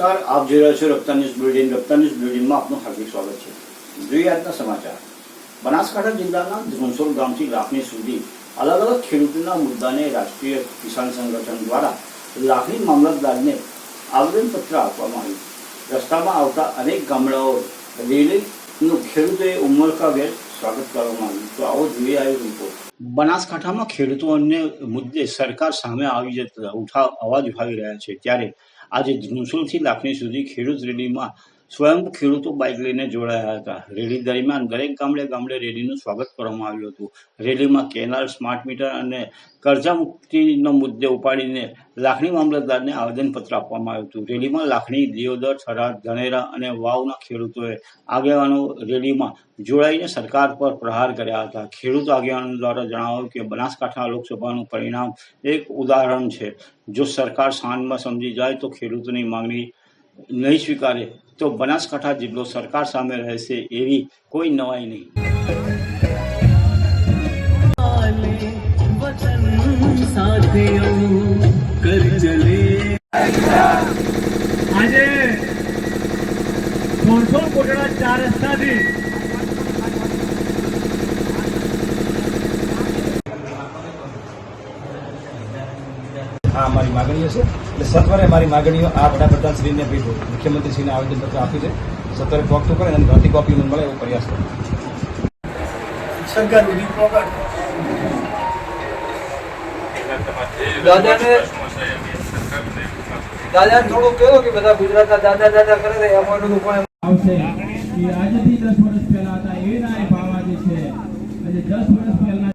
આપ જોઈ રહ્યા છો Raftaar news bulletin Raftaar news બુલેટિનમાં આપનું હાર્દિક સ્વાગત છે જોઈએ આજના સમાચાર બનાસકાંઠા જિલ્લાના ધ્રોણસોલ ગામથી લાખની સુધી અલગ અલગ ખેડૂતોના મુદ્દાને રાષ્ટ્રીય કિસાન સંગઠન દ્વારા લાખની મામલતદારને આવેદનપત્ર આપવામાં આવ્યું રસ્તામાં આવતા અનેક ગામડાઓ રેલીનું ખેડૂતોએ ઉમળકાભેર સ્વાગત કરવામાં આવ્યું તો આવો જોઈએ આવ્યો રિપોર્ટ બનાસકાંઠામાં ખેડૂતો અન્ય મુદ્દે સરકાર સામે આવી જતા ઉઠાવ અવાજ ઉઠાવી રહ્યા છે ત્યારે આજે ધ્રુસુલથી લાખણી સુધી ખેડૂત રેલીમાં સ્વયં ખેડૂતો બાઇક લઈને જોડાયા હતા. રેલી દરમિયાન દરેક ગામડે ગામડે રેલીનું સ્વાગત કરવામાં આવ્યું હતું. રેલીમાં કેનાલ, સ્માર્ટ મીટર અને કરજા મુક્તિનો મુદ્દે ઉપાડીને લાખણી મામલતદારને આવેદનપત્ર આપવામાં આવ્યું હતું. રેલીમાં લાખણી, દિયોદર, થરાદ, ધનેરા અને વાવના ખેડૂતોએ આગેવાનો રેલીમાં જોડાઈને સરકાર પર પ્રહાર કર્યા હતા. ખેડૂત આગેવાનો દ્વારા જણાવ્યું કે બનાસકાંઠા લોકસભાનું પરિણામ એક ઉદાહરણ છે. જો સરકાર શાનમાં સમજી જાય તો ખેડૂતોની માંગણી નહીં સ્વીકારે, તો બનાસકાંઠા જિલ્લો સરકાર સામે રહેશે એવી કોઈ નવાઈ નહીં. આજે ચાર રસ્તાથી આ અમારી માગણીઓ છે. એટલે સત્વરે મારી માગણીઓ આ વડાપ્રધાનશ્રીને બી મુખ્યમંત્રીશ્રીને આવેદનપત્ર આપ્યું છે સત્વરે પોક ટુ કરે અને નોંધી કોપી મને મળે એવો પ્રયાસ કરો. દાદાને દાદાને થોડું કહ્યું કે બધા ગુજરાતના દાદા દાદા કરે છે એમાંનું પણ આવશે. કે આજથી દસ વર્ષ પહેલા હતા. એના એ ભાવ આજે છે. આજે દસ વર્ષ પહેલા